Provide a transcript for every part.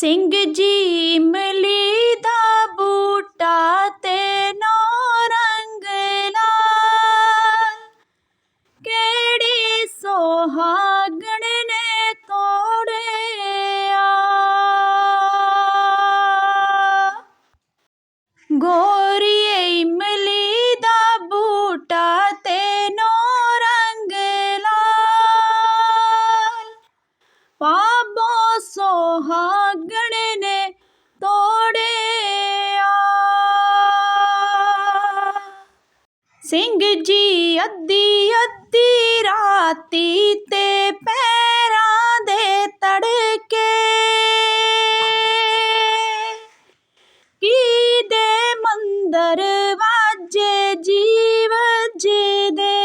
ਸਿੰਘ ਜੀ ਇਮਲੀ ਦਾ ਸਿੰਘ ਜੀ ਅੱਧੀ ਅੱਧੀ ਰਾਤੀ ਤੇ ਪੈਰਾਂ ਦੇ ਤੜਕੇ। ਕੀ ਦੇ ਮੰਦਰ ਵਾਜੇ ਜੀਵ ਦੇ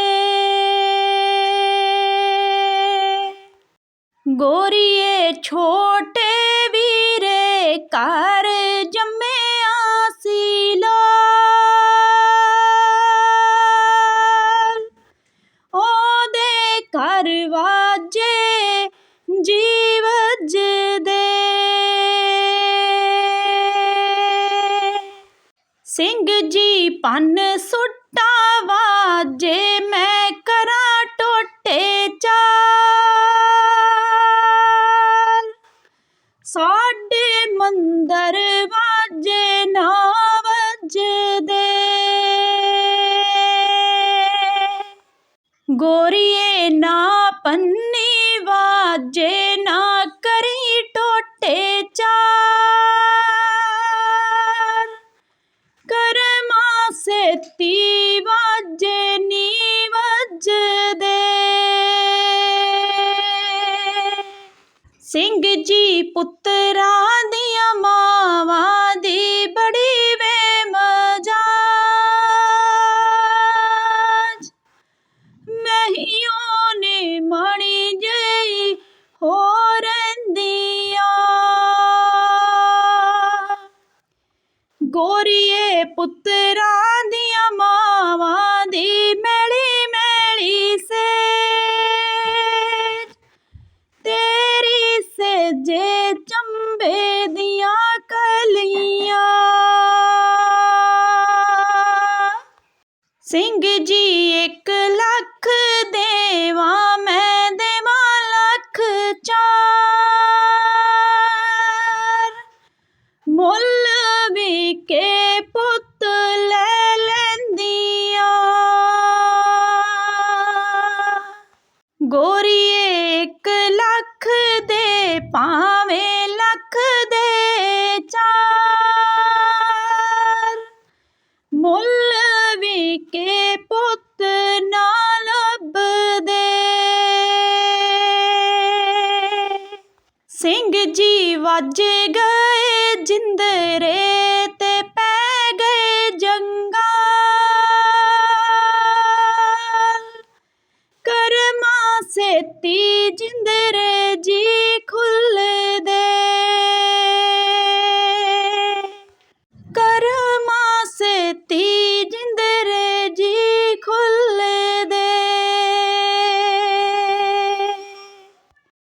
ਗੋਰੀਏ ਛੋਟੇ ਵੀਰੇ ਘਰ ਘਰ ਵਾਜੇ, ਜੀਵ ਦੇ ਸਿੰਘ ਜੀ ਪੰਨ ਸੁੱਟਾ ਵਾਜੇ, ਮੈਂ ਕਰਾਂ ਟੋਟੇ ਚਾਲ। ਸਾਡੇ ਮੰਦਰ ਵਾਜੇ ਨਾ ਵੱਜਦੇ। ਗੋਰੀਏ ਨਾ ਪੰਨੀ, ਵਾਜੇ ਨਾ ਕਰੀ ਟੋਟੇ ਚਾਰ। ਕਰਮਾ ਸੇਤੀ, ਵਾਜੇ ਨੀ ਵੱਜਦੇ। ਸਿੰਘ ਜੀ ਪੁੱਤਰਾਂ ਦੀਆਂ ਮਾਵਾਂ ਦੀ ਬੜੀ ਗੋਰੀਏ ਪੁੱਤਰਾਂ ਦੀਆਂ ਮਾਵਾਂ ਦੀ ਮੈਲੀ ਮੈਲੀ ਸੇਜ। ਤੇਰੀ ਸੇਜੇ ਚੰਬੇ ਦੀਆਂ ਕਲੀਆਂ। ਸਿੰਘ ਜੀ ਇੱਕ ਲੱਖ ਦੇਵਾਂ, ਮੈਂ ਦੇਵਾਂ ਲੱਖ ਚਾਰ। ਮੁੱਲ ਕੇ ਪੁੱਤ ਲੈ ਲੈਂਦੀਆਂ। ਗੋਰੀਏ ਇੱਕ ਲੱਖ ਦੇ ਭਾਵੇਂ ਵਾਜੇ ਗਏ ਜਿੰਦਰੇ ਤੇ